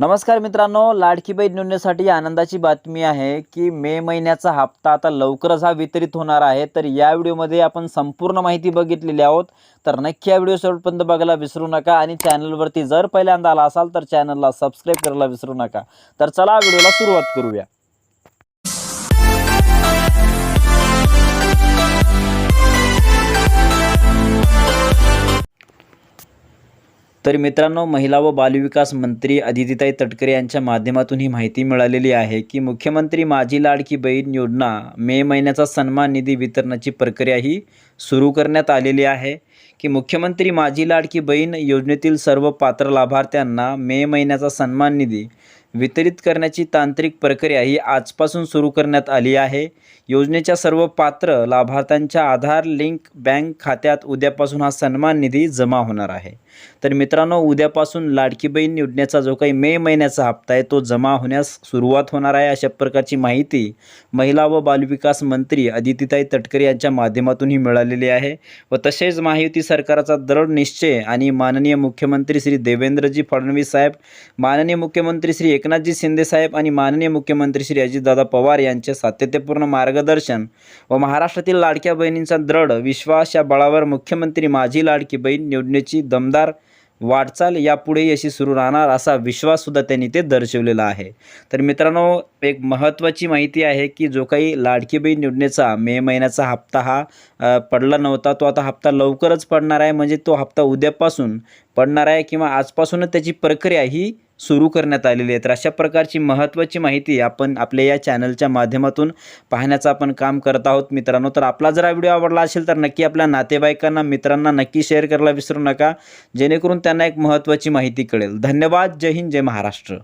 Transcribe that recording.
नमस्कार मित्रांनो लाडकीबाई नोंदणीसाठी आनंदाची बातमी आहे की मे महिन्याचा हप्ता आता लवकरच हा वितरित होणार आहे. तर या व्हिडिओमध्ये आपण संपूर्ण माहिती बघितलेली आहोत. तर नक्की या व्हिडिओ शेवटपर्यंत बघायला विसरू नका आणि चॅनलवरती जर पहिल्यांदा आला असाल तर चॅनलला सबस्क्राईब करायला विसरू नका. तर चला व्हिडिओला सुरुवात करूया. तर मित्रांनो महिला व बालविकास मंत्री अदितीताई तटकरे यांच्या माध्यमातून ही माहिती मिळालेली आहे की मुख्यमंत्री माझी लाडकी बहीण योजना मे महिन्याचा सन्मान निधी वितरणाची प्रक्रिया ही सुरू करण्यात आलेली आहे. की मुख्यमंत्री माझी लाडकी बहीण योजनेतील सर्व पात्र लाभार्थ्यांना मे महिन्याचा सन्मान निधी वितरित करण्याची तांत्रिक प्रक्रिया ही आजपासून सुरू करण्यात आली आहे. योजनेच्या सर्व पात्र लाभार्थ्यांच्या आधार लिंक बँक खात्यात उद्यापासून हा सन्मान निधी जमा होणार आहे. तर मित्रांनो उद्यापासून लाडकी बहीण योजनेचा जो काही मे महिन्याचा हप्ता आहे तो जमा होण्यास सुरुवात होणार आहे. अशा प्रकारची माहिती महिला व बालविकास मंत्री अदितीताई तटकरे यांच्या माध्यमातून ही मिळालेली आहे व तसेच महायुती सरकारचा दृढ निश्चय आणि माननीय मुख्यमंत्री श्री देवेंद्रजी फडणवीस साहेब माननीय मुख्यमंत्री श्री एकनाथजी शिंदे साहेब आणि माननीय मुख्यमंत्री श्री अजितदादा पवार यांचे सातत्यपूर्ण मार्गदर्शन व महाराष्ट्रातील लाडक्या बहिणींचा दृढ विश्वास या बळावर मुख्यमंत्री माझी लाडकी बहीण योजनेची दमदार वाटचाल यापुढेही अशी सुरू राहणार असा विश्वाससुद्धा त्यांनी ते दर्शवलेला आहे. तर मित्रांनो एक महत्त्वाची माहिती आहे की जो काही लाडकी बहीण योजनेचा मे महिन्याचा हप्ता हा पडला नव्हता तो आता हप्ता लवकरच पडणार आहे. म्हणजे तो हप्ता उद्यापासून पडणार आहे किंवा आजपासूनच त्याची प्रक्रिया ही सुरू करण्यात आलेली आहे तर अशा प्रकारची महत्त्वाची माहिती आपण आपल्या या चॅनलच्या माध्यमातून पाहण्याचं आपण काम करत आहोत मित्रांनो. तर आपला जर हा व्हिडिओ आवडला असेल तर नक्की आपल्या नातेवाईकांना मित्रांना नक्की शेअर करायला विसरू नका. जेणेकरून त्यांना एक महत्त्वाची माहिती कळेल. धन्यवाद. जय हिंद. जय महाराष्ट्र.